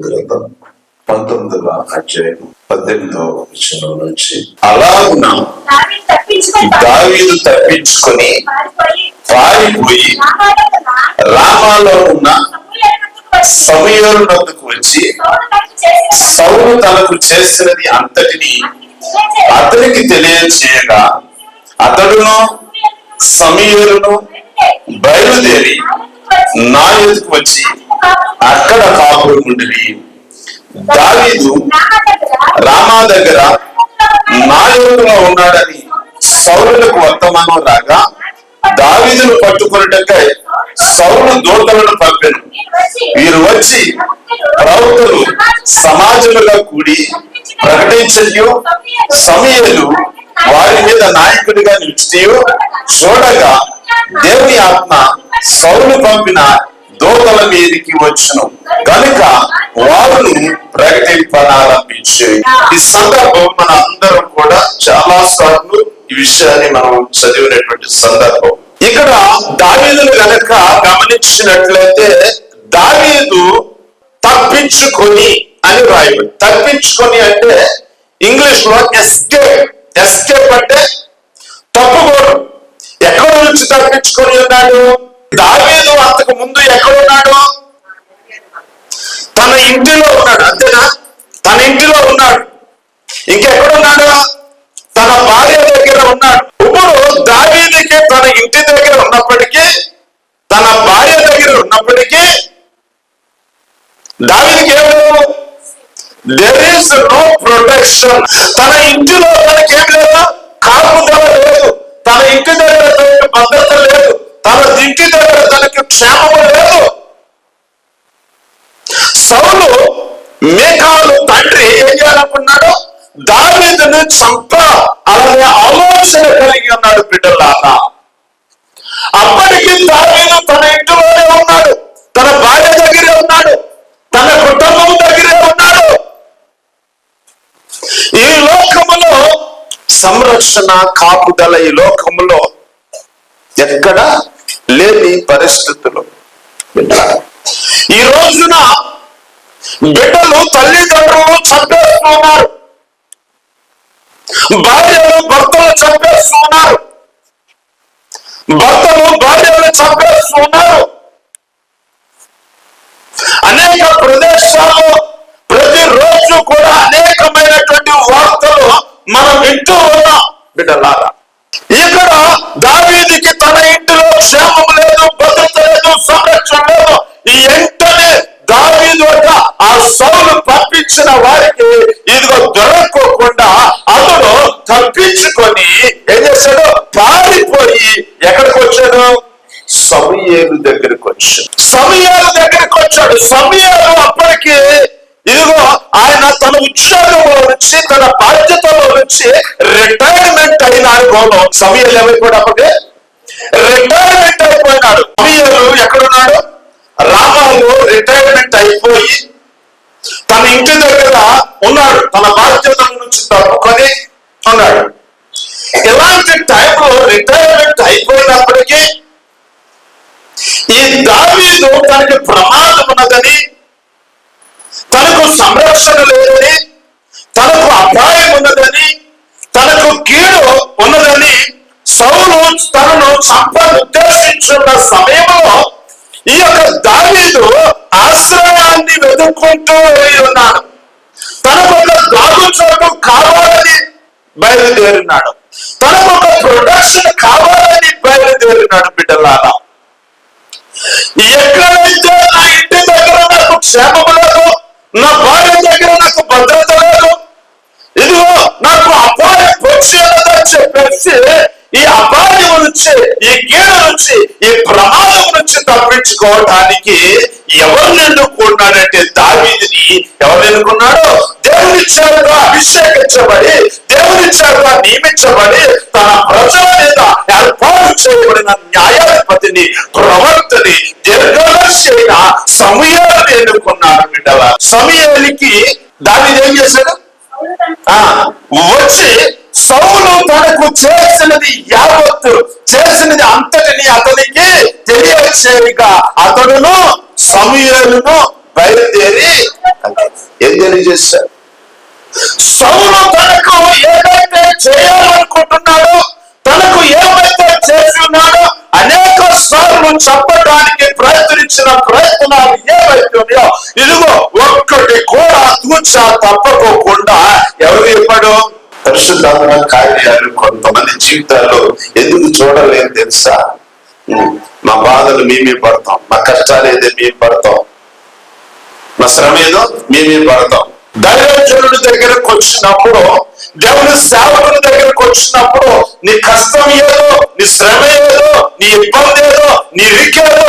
గ్రంథం పంతొమ్మిదవ అధ్యాయం పద్దెనిమిదవ వచనం నుంచి దావీదు తప్పించుకొని దావీదు తప్పించుకొని పారిపోయి రామాలో ఉన్న సమూయేలు నొద్దకు వచ్చి సౌలు తనకు చేసినది అంతటిని అతనికి తెలియచేయగా అతడును సమీరును బయలుదేరి నా ఎదుకు వచ్చి అక్కడ కాపురం ఉండిరి. దావీదు రామా దగ్గర నాయకుడుగా ఉన్నాడని సౌరులకు వర్తమానం రాగా దావీదును పట్టుకున్నటకై సౌలు దూతలను పంపారు వీరు వచ్చి ప్రవక్తలు సమాజముగా కూడి ప్రకటించు సమయలు వారి మీద నాయకుడిగా నిలిచియు చూడగా దేవుని ఆత్మ సౌరులు పంపిన దూతల మీదికి వచ్చును. కనుక వారును ప్రకటింపనారంభించే. ఈ సందర్భం మన అందరం కూడా చాలా సార్లు ఈ విషయాన్ని మనం చదివినటువంటి సందర్భం. ఇక్కడ దావీదును గనక గమనించినట్లయితే దావీదు తప్పించుకొని అని రాయబడి తప్పించుకొని అంటే ఇంగ్లీష్లో ఎస్కేప్. ఎస్కేప్ అంటే తప్పుకోవడం ఎక్కడ నుంచి తప్పించుకొని ఉన్నాడు? దావీదు అంతకు ముందు ఎక్కడున్నాడు? తన ఇంటిలో ఉన్నాడు అంతేనా? తన ఇంటిలో ఉన్నాడు. ఇంకెక్కడున్నాడు? తన భార్య దగ్గర ఉన్నాడు. ఇప్పుడు దావీదికి తన ఇంటి దగ్గర ఉన్నప్పటికీ తన భార్య దగ్గర ఉన్నప్పటికీ దావీదికి ఏమో దెర్ ఈస్ నో ప్రొటెక్షన్ తన ఇంటిలో తనకి ఏం లేదు? కాపుదల లేదు. తన ఇంటి దగ్గర భద్రత లేదు. తన ఇంటి దగ్గర తనకి క్షేమము లేదు. సౌలు మేఘాలు తండ్రి ఏం చేయాలనుకున్నాడు? దావీదును చంప అలాగే ఆలోచన కలిగి ఉన్నాడు బిడ్డలారా. అప్పటికి దావీదు తన ఇంటిలోనే ఉన్నాడు తన భార్య దగ్గరే ఉన్నాడు తన కుటుంబం దగ్గరే ఉన్నాడు. ఈ లోకములో సంరక్షణ కాపుదల ఈ లోకములో ఎక్కడ? లేని పరిస్థితులు. ఈ రోజున బిడ్డలు తల్లిదండ్రులు చంపేస్తున్నారు. భార్యలు భర్తలు చంపేస్తున్నారు. భర్తలు భార్యలు చంపేస్తున్నారు. అనేక ప్రదేశాల్లో ప్రతిరోజు కూడా అనేకమైనటువంటి వార్తలు మనం వింటూ ఉన్నాం బిడ్డలారా. ఇక్కడ దావీదికి లేదు ఈ వెంటనే దావీదు వద్ద ఆ సౌలు పంపించిన వారికి ఇదిగో దొరకకుండా అతను తప్పించుకొని ఏం చేశాడు? పారిపోయి ఎక్కడికి వచ్చాడు? సమయాలు దగ్గరికి వచ్చాడు. సమయాల దగ్గరికి వచ్చాడు. సమయాలు అప్పటికి ఇదిగో ఆయన తన ఉద్యోగంలో నుంచి తన బాధ్యతలో నుంచి రిటైర్మెంట్ అయిన అనుభవం సమయాలు ఏమైపోయినప్పటికీ రిటైర్మెంట్ అయిపోయినాడు. ఎక్కడున్నాడు రామాలు రిటైర్మెంట్ అయిపోయి తన ఇంటి దగ్గర ఉన్నాడు. తన బాధ్యతల నుంచి తప్పుకొని ఉన్నాడు ఇలాంటి టైంలో రిటైర్మెంట్ అయిపోయినప్పటికీ ఈ దావీదు తనకి ప్రమాదం ఉన్నదని తనకు సంరక్షణ లేదని తనకు అపాయం ఉన్నదని తనకు కీడు ఉన్నదని సౌలు తనను చంపని ఉద్దేశించున్న సమయంలో ఈ యొక్క దావీదు ఆశ్రయాన్ని వెతుక్కుంటూ వెళ్ళి ఉన్నాడు. తనకు ఒక దాగు చోటు కావాలని బయలుదేరినాడు. తనకు ఒక ప్రొడక్షన్ కావాలని బయలుదేరినాడు బిడ్డలారా. ఎక్కడైతే నా ఇంటి దగ్గర నాకు క్షేమం లేదు నా భార్య దగ్గర నాకు భద్రత లేదు ఇదిగో నాకు అపాయం వచ్చేదని చెప్పేసి ఈ అపాయం నుంచి ఈ గీడ నుంచి ఈ ప్రమాదం నుంచి తప్పించుకోవడానికి ఎవరిని ఎన్నుకున్నాడంటే దావీదిని. ఎవరు ఎన్నుకున్నాడు దేవుని చేరుగా అభిషేకించబడి దేవుని చేరుగా నియమించబడి తన ప్రజల మీద ఏర్పాటు చేయబడిన న్యాయాధిపతిని ప్రవక్తని దీర్ఘదర్శి అయిన సమయాన్ని ఎన్నుకున్నాడు సమయానికి దావీదు ఏం చేశాడు? ఆ వచ్చి సౌలు తనకు చేసినది యావత్తు చేసినది అంతటిని అతనికి తెలియచేయగా అతడును సమూయేలును బయలుదేరి ఏం తెలియజేశాడు సౌలు తనకు ఏదైతే చేయాలనుకుంటున్నాడో తనకు ఏమైతే చేసి ఉన్నాడో అనేక సార్లు చెప్పడానికి ప్రయత్నించిన ప్రయత్నాలు ఏమైతున్నాయో ఇదిగో ఒక్కటి కూడా తూచా తప్పకోకుండా ఎవరు చెప్పాడు? పరిశుద్ధాత్మ కార్యాలు కొంతమంది జీవితాల్లో ఎందుకు చూడలేదు తెలుసా? మా బాధలు మేమే పడతాం మా కష్టాలు ఏదో మేము పడతాం మా శ్రమ ఏదో మేమే పడతాం. దైవజనుడి దగ్గరకు వచ్చినప్పుడు దేవుని సేవకుల దగ్గరకు వచ్చినప్పుడు నీ కష్టం ఏదో నీ శ్రమ ఏదో నీ ఇబ్బంది ఏదో నీ రిక్కేదో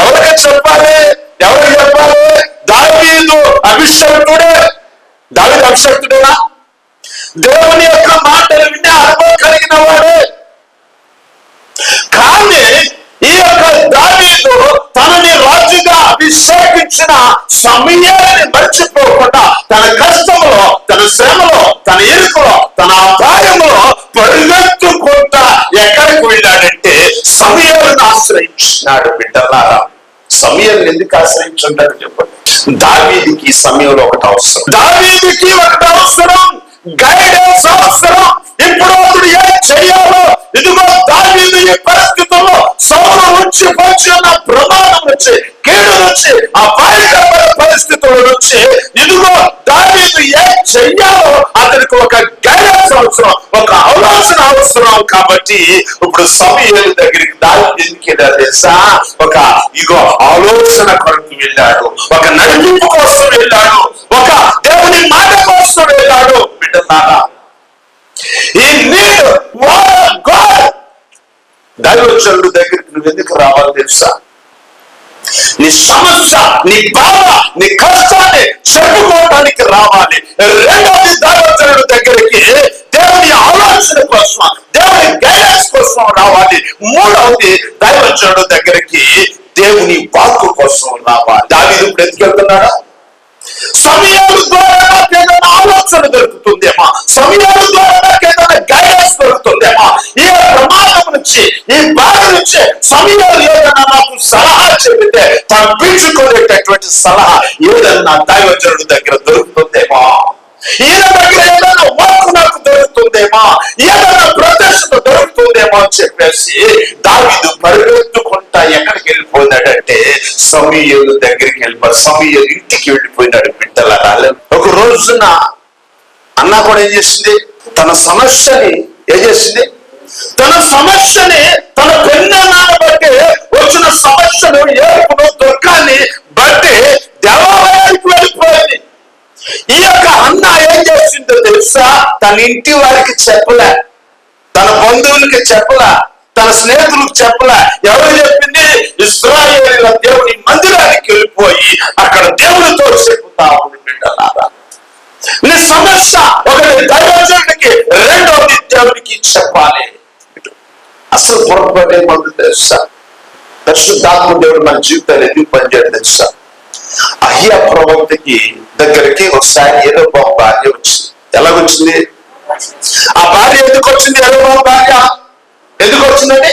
ఎవరికి చెప్పాలి? ఎవరికి చెప్పాలి? దావీదు అభిషక్తుడే దావీదు అభిషక్తుడేనా దేవుని యొక్క మాటలు వినే అనుభవం కలిగిన వాడు. కానీ ఈ యొక్క దావీదు తనని రాజుగా అభిషేకించిన సమయాన్ని మర్చిపోకుండా తన కష్టంలో తన శ్రమలో తన ఇరుకులో తన అపాయంలో పరిగెత్తుకుంటా ఎక్కడికి వెళ్ళాడంటే సమయాలను ఆశ్రయించినాడు బిడ్డలారా. సమయం ఎందుకు ఆశ్రయించుంటాడు చెప్పండి. దావీదికి సమయంలో ఒకటి అవసరం. దావీదికి ఒకటి అవసరం. గైడెన్స్ సంవత్సరం ఇప్పుడు అతడు ఏం చెయ్యాలో ఇదిగో దాని ఈ పరిస్థితుల్లో సౌలు నుంచి వచ్చి ఉన్న ప్రమాదం నుంచి కీడు నుంచి అపాయకరమైన పరిస్థితుల నుంచి ఇదిగో దాని ఏం చెయ్యాలో అతనికి ఒక గైడెన్స్ అవసరం ఒక ఆలోచన అవసరం కాబట్టి ఇప్పుడు సమయం దగ్గరికి దాని దీనికి తెలుసా? ఒక ఇగో ఆలోచన కొరకు వెళ్ళాడు ఒక నడిపింపు కోసం వెళ్ళాడు ఒక దేవుని మాట కోసం వెళ్ళాడు బిడ్డలారా ఈ నీడ్ గాడ్ దైవచనుడు దగ్గరికి నువ్వు ఎందుకు రావాలి తెలుసా? నీ సమస్య నీ బాధ నీ కష్టాన్ని చెప్పుకోవడానికి రావాలి. రెండవది దైవచనుడు దగ్గరికి దేవుని ఆలోచన కోసం దేవుని గైడెన్స్ కోసం రావాలి. మూడవది దైవచనుడు దగ్గరికి దేవుని వాక్కు కోసం రావాలి. దాని ఇప్పుడు ఎందుకు వెళ్తున్నాడా? సమయాల ద్వారా ఆలోచన దొరుకుతుందేమా సమయాల ద్వారా నుంచి సమయాలు ఏదైనా నాకు సలహా చెబితే తప్పించుకునేటటువంటి సలహా ఏదన్నా దైవజనుడి దగ్గర దొరుకుతుందేమో? ఈయన దగ్గర ఏదైనా వర్క్ నాకు దొరుకుతుందేమో? ఏదైనా ప్రదర్శన దొరుకుతుందేమో అని చెప్పేసి దావిదు పరిగెత్తుకుంటా ఎక్కడికి వెళ్ళిపోయినాడంటే సమీయుల దగ్గరికి వెళ్ళిపోయి సమీయుల ఇంటికి వెళ్ళిపోయినాడు బిడ్డల ఒక రోజున అన్న కూడా ఏం చేసింది? తన సమస్యని ఏం చేసింది? తన సమస్యని తన పెన్ననాన్ని బట్టి వచ్చిన సమస్యను ఏర్పును దుఃఖాన్ని బట్టి దేవాలయానికి వెళ్ళిపోయింది. ఈ యొక్క అన్న ఏం చేసిందో తెలుసా? తన ఇంటి వారికి చెప్పలే. తన బంధువులకి చెప్పలే. తన స్నేహితులకు చెప్పలే. ఎవరు చెప్పింది? ఇస్రాయేల్ దేవుని మందిరానికి వెళ్ళిపోయి అక్కడ దేవునితో చెప్పుతా ఉంది నీ సమస్య ఒకటి దైవజనుడికి రెండవది దేవునికి చెప్పాలి. అసలు పొరపాటు ఏమంటుంది తెలుసా పరిశుద్ధాత్మ దేవుడు మన జీవితాన్ని ఎందుకు పనిచేయడం తెలుసా అహియా ప్రవక్తకి దగ్గరికి ఒకసారి ఏదో బాబు భార్య వచ్చింది. ఎలాగొచ్చింది? ఆ భార్య ఎందుకు వచ్చింది? ఏదో బాబు భార్య? ఎందుకు వచ్చిందండి?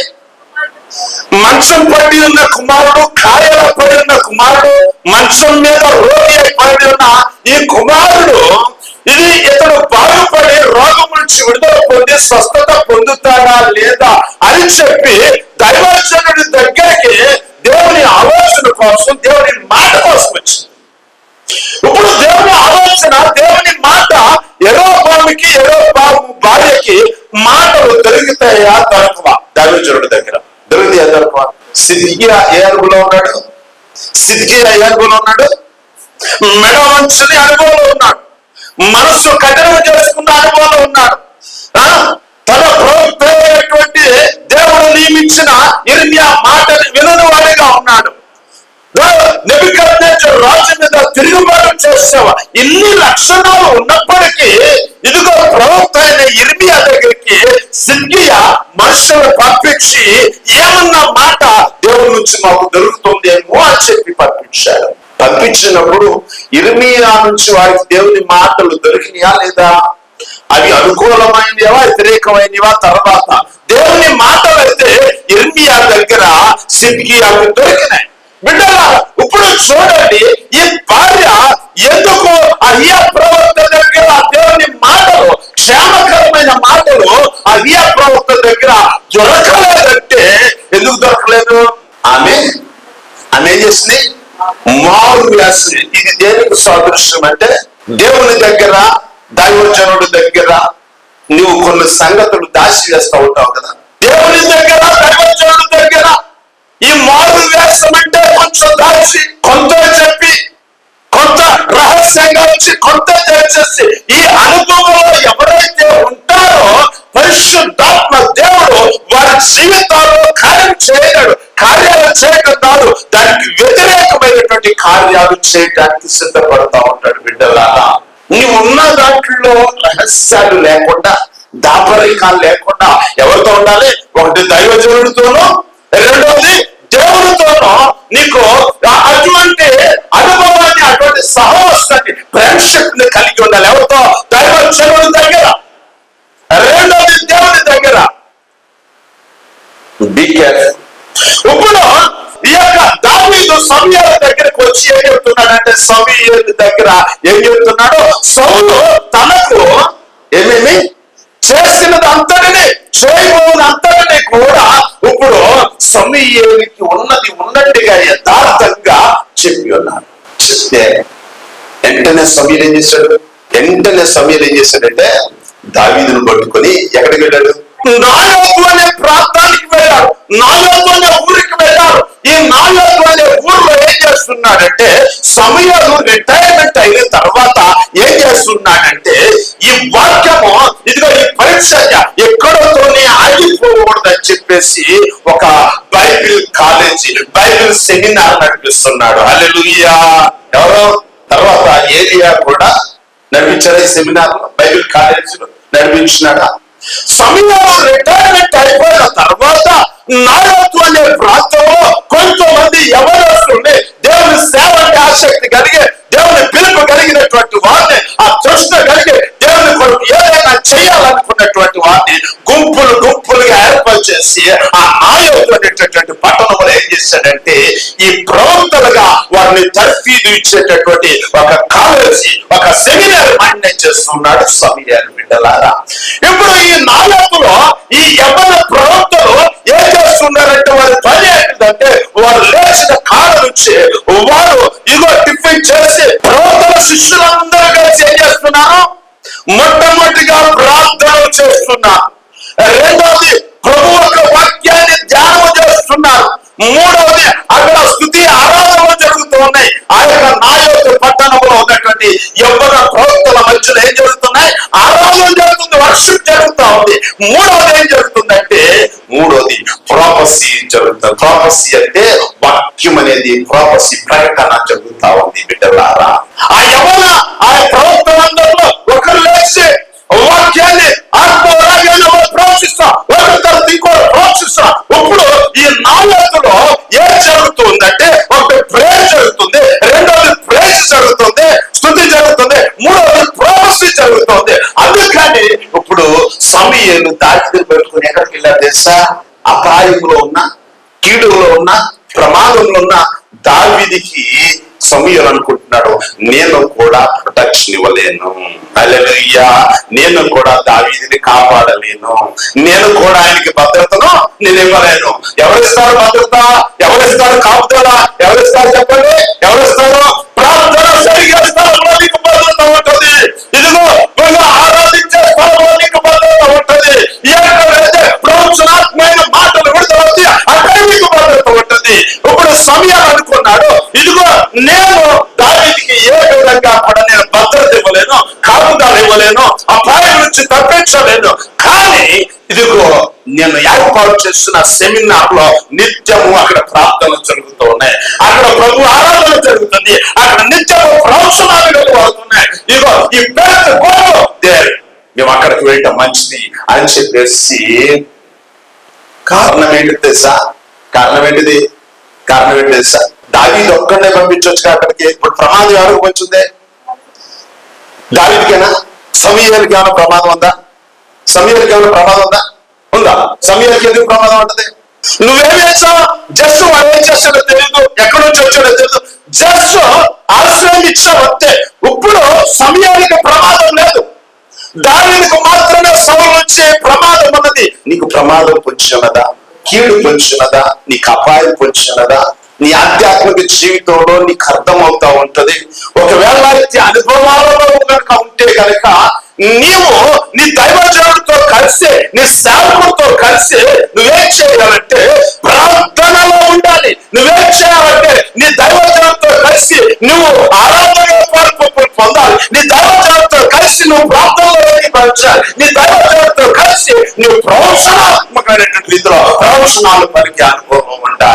మంచం పడి ఉన్న కుమారుడు కాయల పడి ఉన్న కుమారుడు మంచం మీద రోగి పడి ఉన్న ఈ కుమారుడు ఇది ఇతడు బాగుపడి రోగం నుంచి విడుదల పొంది స్వస్థత పొందుతాడా లేదా అని చెప్పి దైవజనుడి దగ్గరికి దేవుని ఆలోచన కోసం దేవుని మాట కోసం వచ్చింది. ఇప్పుడు దేవుని ఆలోచన దేవుని మాట ఎరో బాబుకి ఎరో బాబు భార్యకి మాటలు దొరుకుతాయా దొరకవా దైవజనుడి దగ్గర. దొరికితే దొరకవా సిద్ధియా ఏ అనుభవంలో ఉన్నాడు? సిద్ధియా ఏ అనుభవంలో ఉన్నాడు? మెడ వంచుని అనుభవంలో ఉన్నాడు. మనస్సు కఠినం చేసుకున్న అనుభవంలో ఉన్నాడు. ఆ? తన ప్రవక్త దేవుడు నియమించిన ఇర్మియా మాటని వినని వాడిగా ఉన్నాడు. రాజు మీద తిరుగుబాటు చేసేవా. ఇన్ని లక్షణాలు ఉన్నప్పటికీ ఇదిగో ప్రవక్త అయిన ఇర్మియా దగ్గరికి సిద్ధియా మనుషులు పంపించి ఏమని దేవుడి నుంచి మాకు దొరుకుతుందేమో అని చెప్పి పంపించాడు పంపించినప్పుడు ఇర్మియా నుంచి వారికి దేవుని మాటలు దొరికినాయా లేదా? అవి అనుకూలమైనవా వ్యతిరేకమైనవా? తర్వాత దేవుని మాటలు అయితే ఇర్మియా దగ్గర సిద్గియాకు దొరికినాయి. బిడ్డలా ఇప్పుడు చూడండి ఈ భార్య ఎందుకు అహియా ప్రవక్త దగ్గర దేవుని మాటలు క్షేమకరమైన మాటలు అహియా ప్రవక్త దగ్గర దొరకలేదంటే ఎందుకు దొరకలేదు? ఆమె ఆమె ఏం చేసింది? మారు వేస్తుంది ఇది దేనికి సాదృశ్యం అంటే దేవుని దగ్గర దైవజనుడి దగ్గర నువ్వు కొన్ని సంగతులు దాచి వేస్తూ ఉంటావు కదా. దేవుని దగ్గర దైవజనుడి దగ్గర ఈ మారు వేషం అంటే కొంచెం దాచి కొంత రహస్యంగా వచ్చి కొంత తెరిచేసి ఈ అనుభవంలో ఎవరైతే ఉంటారో పరిశుద్ధాత్మ దేవుడు వారి జీవితాల్లో కార్యం చేయగలడు. కార్యాలు చేయడం కాదు దానికి వ్యతిరేకమైనటువంటి కార్యాలు చేయడానికి సిద్ధపడతా ఉంటాడు బిడ్డలారా. నీవు ఉన్న దాంట్లో రహస్యాలు లేకుండా దాపరికాలు లేకుండా ఎవరితో ఉండాలి? ఒకటి దైవజనుడితోనూ రెండవది దేవుడితోనూ నీకు అటువంటి అనుభవాన్ని అటువంటి సహవాసాన్ని ఫ్రెండ్షిప్ని కలిగి ఉండాలి. ఎవరితో? దైవజనుడి దగ్గర. రెండోది దేవుడి దగ్గర. ఇప్పుడు ఈ యొక్క దావీదు సమయాల దగ్గరకు వచ్చి ఏం చెప్తున్నాడంటే సమీయుల దగ్గర ఏం చెప్తున్నాడు? సౌలు తనకు ఏమేమి? చేసినది అంతటిని చేయబోని కూడా ఇప్పుడు సమీయునికి ఉన్నది ఉన్నట్టుగా యథార్థంగా చెప్పి ఉన్నాడు. చెప్తే వెంటనే సమీర్ ఏం చేశాడు? వెంటనే సమీర్ ఏం చేశాడంటే దావీదును పట్టుకొని ఎక్కడికి వెళ్ళాడు? నాయోకు అనే ప్రాంతానికి వెళ్ళాడు. నాయోకు అనే ఊరికి వెళ్ళాడు. ఈ నాయోకు అనే ఊర్లో ఏం చేస్తున్నాడంటే సమయాలు రిటైర్మెంట్ అయిన తర్వాత ఏం చేస్తున్నాడంటే ఈ వాక్యము ఇదిగో ఈ పరిచర్య ఎక్కడతోనే ఆగిపోకూడదని చెప్పేసి ఒక బైబిల్ కాలేజీ బైబిల్ సెమినార్ నడిపిస్తున్నాడు. అల్లెలుయ్యా ఎవరో? తర్వాత ఏరియా కూడా నడిపించారా ఈ సెమినార్ బైబిల్ కాలేజీలో నడిపించినాడా? సమయంలో రిటైర్మెంట్ అయిపోయిన తర్వాత నాయకు అనే ప్రాంతంలో కొంతమంది ఎవరొస్తుండే దేవుని సేవ ఆసక్తి కలిగే దేవుని పిలుపు కలిగినటువంటి వారిని ఆ తృష్ణ కలిగి కొరకు ఏదైనా చేయాలనుకున్నటువంటి వారిని గుంపులు గుంపులుగా ఏర్పాటు చేసి ఆ నాయకుడు అనేటటువంటి పట్టణంలో ఏం చేశాడంటే ఈ ప్రవక్తలుగా వారిని తర్ఫీదు ఇచ్చేటటువంటి ఒక కాలేజీ ఒక సెమినార్ మాన్యం చేస్తున్నాడు సమయాలు బిడ్డలారా. ఇప్పుడు ఈ నాయకులు ఈ యవన ప్రవక్తలు ఏం చేస్తున్నారంటే వారి పని ఏంటంటే వారు లేచిన కాడ నుంచి వారు ఇదో టిఫిన్ చేసి ప్రవక్తల శిష్యులందరూ కలిసి ఏం చేస్తున్నారు? మొట్టమొదటిగా ప్రార్థనలు చేస్తున్నారు రెండవది ప్రభు యొక్క వాక్యాన్ని ధ్యానం చేస్తున్నారు మూడవది అక్కడ స్థుతి ఆరాధనలు జరుగుతూ ఉన్నాయి. ఆ యొక్క నాయకు పట్టణంలో ఉన్నటువంటి యవ్వన ప్రవక్తల మధ్యలో ఏం జరుగుతున్నాయి? ఆరాధన జరుగుతుంది వర్షిప్ జరుగుతా ఉంది. మూడవది ఏం జరుగుతుందంటే మూడవది ప్రాపసీ జరుగుతుంది. ప్రాపసీ అంటే వాక్యం అనేది ప్రాపసీ ప్రకటన జరుగుతా ఉంది బిడ్డలారా. ఆ యవన ఆ ప్రవక్తలందరిలో ఒకరు లేచి వాక్యాన్ని ఒకరి తర్వాత ఇప్పుడు ఈ నాలుగులో ఏం జరుగుతుందంటే ఒకటి ప్రేర్ జరుగుతుంది రెండోది ప్రేస్ జరుగుతుంది స్థుతి జరుగుతుంది మూడోది ప్రోపసి జరుగుతుంది. అందుకని ఇప్పుడు సమయలు దాటి పెట్టుకుని ఎక్కడికి వెళ్ళారు తెలుసా? అపాయంలో ఉన్న కీడులో ఉన్న ప్రమాదంలో ఉన్న దావిదికి సమయం అనుకుంటున్నాడు నేను కూడా ప్రొటెక్షన్ ఇవ్వలేను. అలెలుయ్యా నేను కూడా దావీదిని కాపాడలేను. నేను కూడా ఆయనకి భద్రతను నేను ఇవ్వలేను. ఎవరిస్తారు భద్రత? ఎవరిస్తారు కాపుదల? ఎవరిస్తారు చెప్పండి? ఎవరిస్తారు? ప్రార్థన సరిగా నీకు భద్రత ఉంటుంది. ఇదిగో నువ్వు ఆరాధించే స్థలంలో నీకు భద్రత ఉంటుంది. నుంచి కానీ ఇదిగో నేను ఏర్పాటు చేస్తున్న సెమినార్లో నిత్యము అక్కడ ప్రార్థనలు జరుగుతూ ఉన్నాయి. అక్కడ ప్రభు ఆరాధన జరుగుతుంది. అక్కడ నిత్యము ప్రవచనాలు వెలువడుతున్నాయి. ఇదిగో ఈ పేద దేర్ మేము అక్కడికి వెళ్ళటం మంచిది అని చెప్పేసి కారణం ఏంటి తెలుసా? కారణం ఏంటిది? కారణం ఏంటి తెలుసా? దావి ఒక్కడనే పంపించవచ్చు అక్కడికి? ఇప్పుడు ప్రమాదం ఎవరికి వచ్చిందే? దావీదికేనా? సమయానికి ఏమైనా ప్రమాదం ఉందా? సమయానికి ఏమైనా ప్రమాదం ఉందా? ఉందా? సమయానికి ఎందుకు ప్రమాదం ఉంటది? నువ్వేం చేస్తావు? జస్ట్ వాడు ఏం చేస్తాడో తెలియదు ఎక్కడి నుంచి వచ్చాడో తెలియదు జస్ట్ ఆశ్రయం ఇచ్చావంతే ఇప్పుడు సమయానికి ప్రమాదం లేదు. దానికి మాత్రమే సమయం వచ్చే ప్రమాదం ఉన్నది. నీకు ప్రమాదం పొంచినదా? కీడు పొంచినదా? నీకు అపాయం పొంచినదా? నీ ఆధ్యాత్మిక జీవితంలో నీకు అర్థం అవుతా ఉంటది. ఒకవేళ అనుభవాలలో కనుక ఉంటే కనుక నీవు నీ దైవజనుడితో కలిసి నీ సేవకుడితో కలిసి నువ్వేం చేయాలంటే ప్రార్థనలో ఉండాలి. నువ్వేం చేయాలంటే నీ దైవజనుడితో కలిసి నువ్వు ఆరాధన పాల్పొప్పులు పొందాలి. నీ దైవజనుడితో కలిసి నువ్వు ప్రార్థనలో పంచాలి నీ దైవజనుడితో కలిసి నువ్వు ప్రవచనాత్మకమైనటువంటి రీతిలో ప్రవచనాలు పలికే అనుభవం ఉండాలి.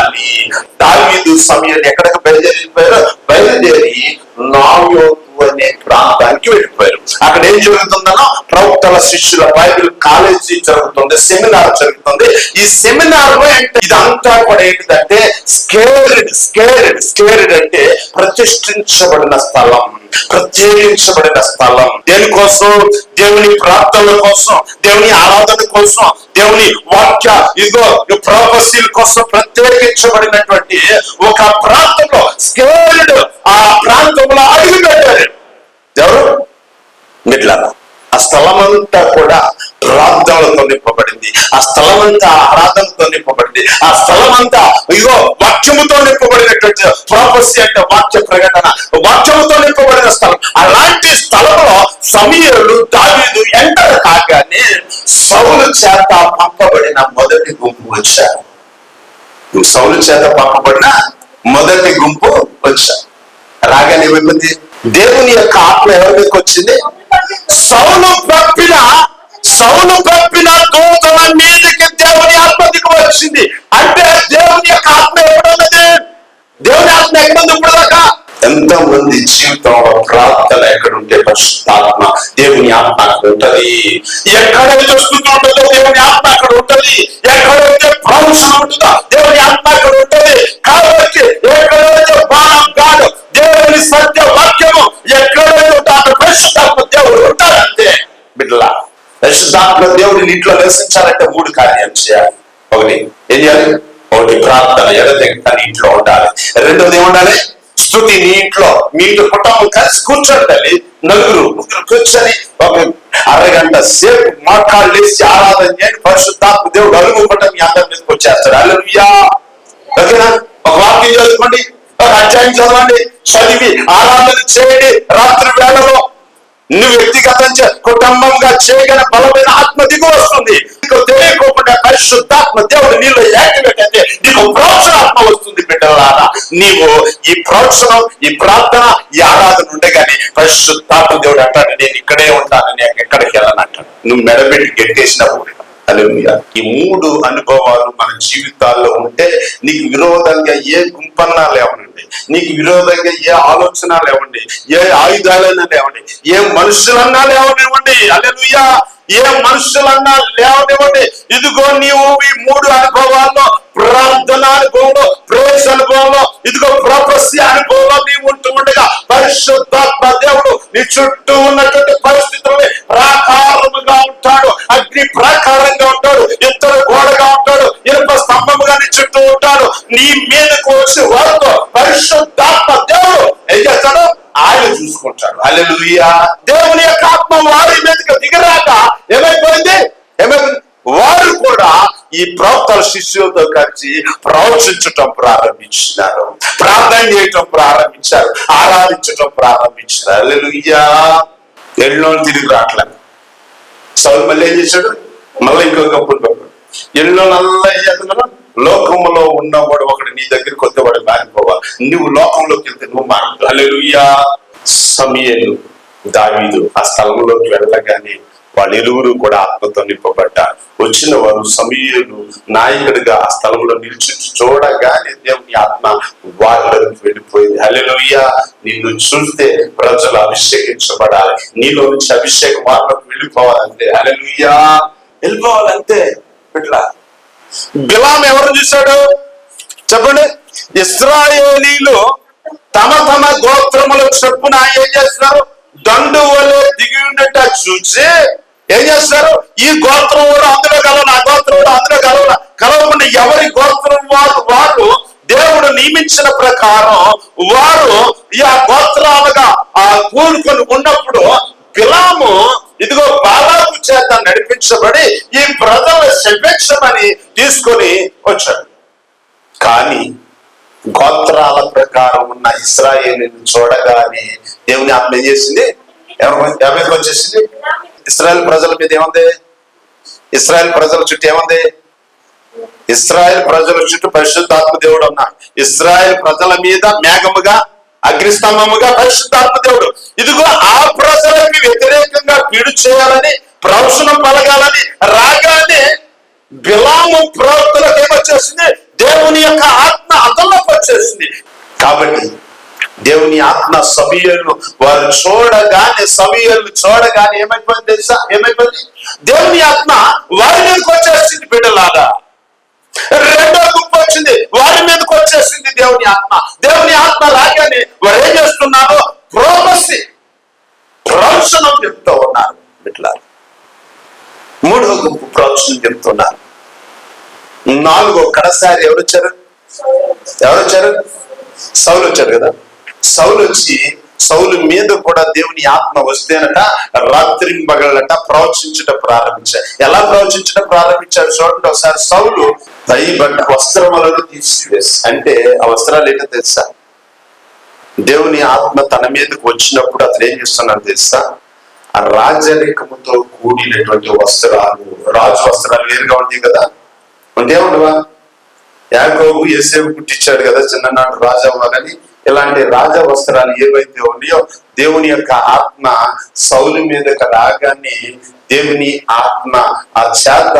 దావీదు సమయాన్ని ఎక్కడికి బయలుదేరిపోయారో బయలుదేరి నాయోతు అనే ప్రాంతానికి వెళ్ళిపోయారు. అక్కడ ఏం జరుగుతుందనో ప్రవక్తల శిష్యుల బైబిల్ కాలేజీ జరుగుతుంది సెమినార్ జరుగుతుంది. ఈ సెమినార్లో ఇదంతా కూడా ఏంటిదంటే స్కేర్డ్ స్కేర్డ్ స్కేర్డ్ అంటే ప్రతిష్ఠించబడిన స్థలం. ప్రత్యేకించబడిన స్థలం. దేనికోసం? దేవుని ప్రార్థనల కోసం దేవుని ఆరాధన కోసం దేవుని వాక్య ఇదిగో ప్రాపసీల కోసం ప్రత్యేకించబడినటువంటి ఒక ప్రాంతంలో స్కేల్డ్ ఆ ప్రాంతంలో అడుగు పెట్టారు ఎవరు? మిడ్లారా. ఆ స్థలం అంతా కూడా ప్రార్థనలతో నింపబడింది. ఆ స్థలం అంతా ఆరాధనతో నింపబడింది. ఆ స్థలం అంతా ఇగో వాక్యముతో నింపబడినటువంటి ప్రాపర్సీ అంటే వాక్య ప్రకటన. వాక్యముతో నింపబడిన స్థలం. అలాంటి స్థలంలో సమీరులు దావీదు ఎంటర్ కాగానే సౌలు చేత పంపబడిన మొదటి గుంపు వచ్చారు. సౌలు చేత పంపబడిన మొదటి గుంపు వచ్చారు. రాగానే ఏమైంది? దేవుని యొక్క ఆత్మ ఎవరి మీదకి వచ్చింది? సౌలు పంపిన సౌలు పంపిన దూతల మీదకి దేవుని ఆత్మ దిగి వచ్చింది. అంటే దేవుని యొక్క ఆత్మ ఎప్పుడున్నది దేవుని ఆత్మ ఎక్కడుంది ఇప్పుడు దాకా? మంది జీవితంలో ప్రార్థన ఎక్కడుంటే పరిశుద్ధాత్మ దేవుని ఆత్మ అక్కడ ఉంటది? ఎక్కడైతే స్థుతి ఉంటుందో దేవుని ఆత్మ అక్కడ ఉంటది? ఎక్కడైతే ప్రవచనం ఉంటుందో పరిశుద్ధాత్మ దేవుడిని ఇంట్లో నివసించాలంటే మూడు కార్యాలు చేయాలి. ఒకటి ఏం చేయాలి? ఒకటి ప్రార్థన ఎడతెగని ఇంట్లో ఉండాలి. రెండోది ఏముండాలి స్థుతి నీ ఇంట్లో మీ ఇంట్లో కుటుంబం కలిసి కూర్చోండి నలుగురు ముగ్గురు కూర్చొని ఒక అరగంట సేపు మోకాళ్ళు వేసి ఆరాధన చేయండి. పరిశుద్ధాత్మ దేవుడు అలుగు మీ అందరి మీదకి వచ్చేస్తాడు. అల్లెలుయా ఓకేనా? ఒక వాక్యం చదువుకోండి. ఒక అధ్యాయం చదవండి. చదివి ఆరాధన చేయండి. రాత్రి వేళలో నువ్వు వ్యక్తిగతంగా కుటుంబంగా చేయగల బలమైన ఆత్మ దిగు వస్తుంది. నీకు తెలియకోకుండా పరిశుద్ధాత్మ దేవుడు నీలో యాక్టివేట్ అయితే నీకు ప్రోత్సాహం వస్తుంది బిడ్డలారా. నీవు ఈ ప్రోత్సాహం ఈ ప్రార్థన ఈ ఆరాధన ఉండగానే పరిశుద్ధాత్మ దేవుడు అంటాడు నేను ఇక్కడే ఉంటాను నేను ఎక్కడికి వెళ్ళను నువ్వు మెడబెట్టి గెట్టేసినప్పుడు ఈ మూడు అనుభవాలు మన జీవితాల్లో ఉంటే నీకు విరోధంగా ఏ గుంపన్నా లేవనండి నీకు విరోధంగా ఏ ఆలోచన లేవండి. ఏ ఆయుధాలైనా లేవండి. ఏ మనుషులన్నా లేవనివ్వండి. అల్లెలుయ్యా ఏ మనుషులన్నా లేవనివ్వండి. ఇదిగో నీవు ఈ మూడు అనుభవాల్లో ప్రార్థన అనుభవంలో ప్రేస్ అనుభవంలో ఇదిగో ప్రపస్య అనుభవంలో నీవు ఉంటూ ఉండగా పరిశుద్ధాత్మ దేవుడు నీ చుట్టూ ఉన్నటువంటి పరిస్థితుల్ని ప్రాకారముగా ఉంటాడు. అగ్ని ప్రాకారంగా ఉంటాడు. ఇద్దరు గోడగా ఉంటాడు. ఇనుప స్తంభముగా నీ చుట్టూ ఉంటాడు నీ మీదకు వచ్చి వారితో పరిశుద్ధాత్మ దేవుడు ఏం చేస్తాడు? ఆయన చూసుకుంటాడు. అల్లెలుయ్యా దేవుని యొక్క ఆత్మ వారి మీదకి దిగరాక ఏమైపోయింది? ఏమైపోయింది వారు కూడా ఈ ప్రవక్తల శిష్యులతో కలిసి ప్రవచించటం ప్రారంభించినారు. ప్రార్థన చేయటం ప్రారంభించారు. ఆరాధించటం ప్రారంభించినారు. అల్లెలుయ్యా ఎన్నోళ్ళు తిరిగి రావట్లేదు సౌలు మళ్ళీ ఏం చేశాడు? మళ్ళీ ఇంకొక ఎన్నో నల్ల ఏం లోకంలో ఉన్నవాడు ఒకడు నీ దగ్గరికి వచ్చేవాడు మారిపోవాలి. నువ్వు లోకంలోకి వెళ్తే నువ్వు మారు సమయలు దావీదు ఆ స్థలంలోకి వెళ్ళగానే వాళ్ళ ఇరువురు కూడా ఆత్మతో నింపబడ్డారు. వచ్చిన వారు సమీయులు నాయకుడిగా ఆ స్థలంలో నిలిచి చూడగానే దేవుని ఆత్మ వాళ్ళకి వెళ్ళిపోయింది. హలెలుయ్య నిన్ను చూస్తే ప్రజలు అభిషేకించబడాలి. నీలో నుంచి అభిషేకం వాళ్ళకి వెళ్ళిపోవాలంటే హల్లెలూయా. వెళ్ళిపోవాలంతే ఇట్లా బిలాం ఎవరు చూశాడు? చెప్పండి. ఇస్రాయేలీలు తమ తమ గోత్రముల చొప్పున ఏం చేస్తున్నారు? దండు వలె దిగి ఉండట చూసి ఏం చేస్తారు ఈ గోత్రం కూడా అందులో కలవ నా గోత్రం కూడా అందులో కలవ కలవకుండా ఎవరి గోత్రం వారు? వారు దేవుడు నియమించిన ప్రకారం వారు ఈ ఆ గోత్రాలుగా ఆ కూడుకొని ఉన్నప్పుడు బిలాము ఇదిగో బాలాకు చేత నడిపించబడి ఈ ప్రజల శవ్యక్షమని తీసుకొని వచ్చాడు. కానీ గోత్రాల ప్రకారం ఉన్న ఇస్రాయేలీని చూడగానే దేవుని ఆత్మ ఏం చేసింది? ఎవరికి వచ్చేసింది? ఇస్రాయల్ ప్రజల మీద ఏముంది? ఇస్రాయల్ ప్రజల చుట్టూ ఏముంది? ఇస్రాయల్ ప్రజల చుట్టూ పరిశుద్ధాత్మ దేవుడు ఉన్నాడు. ఇస్రాయల్ ప్రజల మీద మేఘముగా అగ్నిస్తంభముగా పరిశుద్ధాత్మ దేవుడు. ఇదిగో ఆ ప్రజలకి వ్యతిరేకంగా పీడు చేయాలని ప్రవచనం పలగాలని రాగానే బిలాము ప్రవక్తలకు ఏమొచ్చేసింది? దేవుని యొక్క ఆత్మ అతల్లోకి వచ్చేసింది. కాబట్టి దేవుని ఆత్మ సమీయలు వారు చూడగానే సమీయలు చూడగానే ఏమైపోయింది తెలుసా? ఏమైపోయింది? దేవుని ఆత్మ వారి మీదకి వచ్చేసింది బిడ్డలాగా రెండో గుంపు వచ్చింది వారి మీదకి వచ్చేసింది దేవుని ఆత్మ దేవుని ఆత్మ రాగానే వారు ఏం చేస్తున్నారు? ప్రోమసి ప్రవచనం చెప్తూ ఉన్నారు. ఇట్లా మూడో గుంపు ప్రవచనం చెప్తున్నారు నాలుగో కడసారి ఎవరు వచ్చారు? ఎవరు వచ్చారు? సౌలు వచ్చారు కదా. సౌలు వచ్చి సౌలు మీద కూడా దేవుని ఆత్మ వస్తేనట రాత్రి పగలట ప్రవచించడం ప్రారంభించారు ఎలా ప్రవచించడం ప్రారంభించారు చూడండి ఒకసారి. సౌలు దైబట్ట వస్త్రములను తీసివేసి అంటే ఆ వస్త్రాలు ఏంటో తెలుసా? దేవుని ఆత్మ తన మీదకి వచ్చినప్పుడు అతను ఏం చేస్తున్నాడు తెలుసా? ఆ రాజరికముతో కూడినటువంటి వస్త్రాలు రాజు వస్త్రాలు వేరుగా ఉంది కదా? ఉంటే యాకోబు ఏసేపు పుట్టించాడు కదా చిన్ననాడు రాజు అవ్వాలని. ఇలాంటి రాజ వస్త్రాలు ఏవైతే ఉన్నాయో దేవుని యొక్క ఆత్మ సౌలు మీదకి రాగానే దేవుని ఆత్మ ఆ చేత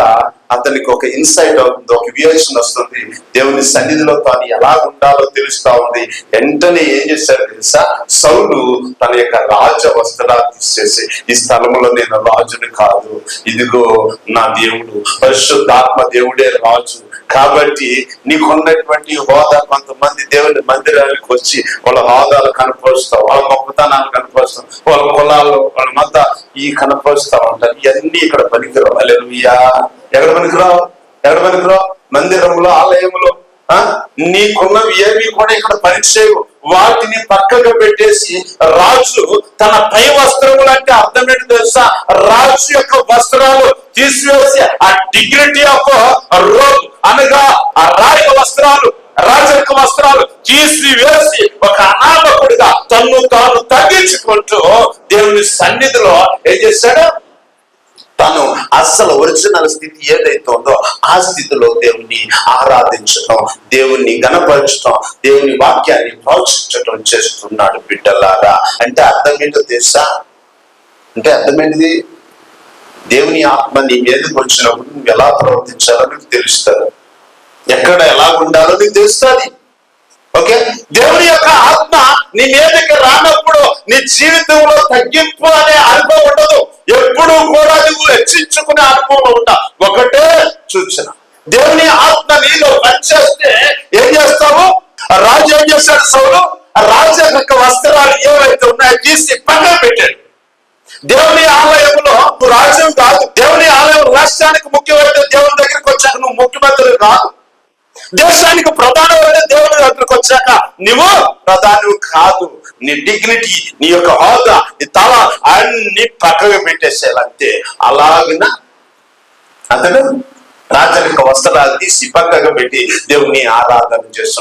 అతనికి ఒక ఇన్సైట్ అవుతుంది ఒక వివేచన వస్తుంది. దేవుని సన్నిధిలో తాను ఎలా ఉండాలో తెలుస్తా ఉంది. వెంటనే ఏం చేశారు తెలుసా? సౌలు తన యొక్క రాజ వస్త్రాలు తీసేసి ఈ స్థలంలో నేను రాజుని కాదు. ఇదిగో నా దేవుడు పరిశుద్ధాత్మ దేవుడే రాజు. కాబట్టి నీకున్నటువంటి హోదా కొంతమంది దేవుని మందిరానికి వచ్చి వాళ్ళ హోదాలు కనపరుస్తావు వాళ్ళ గొప్పతనాలు కనపరుస్తాం వాళ్ళ కులాలు వాళ్ళ మత ఈ కనపరుస్తా ఉంటారు ఇవన్నీ ఇక్కడ పనికిరావు. అలెలుయ్యా ఎక్కడ పనికిరావు? ఎక్కడ పనికిరావు? మందిరంలో ఆలయంలో. ఆ? నీకున్నవి ఏవి కూడా ఇక్కడ పనిచేయవు వాటిని పక్కకు పెట్టేసి రాజు తన పై వస్త్రములు అంటే అర్థం ఏంటి తెలుసా? రాజు యొక్క వస్త్రాలు తీసివేసి ఆ డిగ్నిటీ ఆఫ్ రోల్ అనగా ఆ రాయ వస్త్రాలు రాజరిక వస్త్రాలు తీసివేసి ఒక అనామకుడిగా తన్ను తాను తగ్గించుకుంటూ దేవుని సన్నిధిలో ఏం చేశాడు? తను అసలు ఒరిజినల్ స్థితి ఏదైతే ఉందో ఆ స్థితిలో దేవుణ్ణి ఆరాధించటం దేవుణ్ణి గణపరచటం దేవుని వాక్యాన్ని ప్రోత్సహించటం చేస్తున్నాడు బిడ్డలారా. అంటే అర్థం ఏంటో తెలుసా? అంటే అర్థమేంటిది? దేవుని ఆత్మ నీ మీదకి వచ్చినప్పుడు నువ్వు ఎలా ప్రవర్తించాలో నీకు తెలుస్తుంది. ఎక్కడ ఎలా ఉండాలో నీకు తెలుస్తుంది. ఓకే? దేవుని యొక్క ఆత్మ నీ మీదకి రానప్పుడు నీ జీవితంలో తగ్గింపు అనే అనుభవం ఉండదు. ఎప్పుడు కూడా నువ్వు హెచ్చించుకునే అనుభవం ఉంటా ఒకటే సూచన. దేవుని ఆత్మ నీలో పనిచేస్తే ఏం చేస్తావు? ఆ రాజు ఏం చేశాడు సౌలు? ఆ రాజు యొక్క వస్త్రాలు ఏవైతే ఉన్నాయో తీసి పక్కన పెట్టాడు. దేవుని ఆలయంలో నువ్వు రాజ్యం కాదు. దేవుని ఆలయం రాష్ట్రానికి ముఖ్యమంత్రి దేవుని దగ్గరికి వచ్చాక నువ్వు ముఖ్యమంత్రి కాదు. దేశానికి ప్రధానమైన దేవుని దగ్గరకు వచ్చాక నువ్వు ప్రధానం కాదు. నీ డిగ్నిటీ నీ యొక్క హోదా నీ తల అన్ని పక్కకు పెట్టేసేయాలంతే. అలాగిన అతడు రాజరిక వస్త్రాలు తీసి పక్కకు పెట్టి దేవుని ఆరాధన చేస్తాం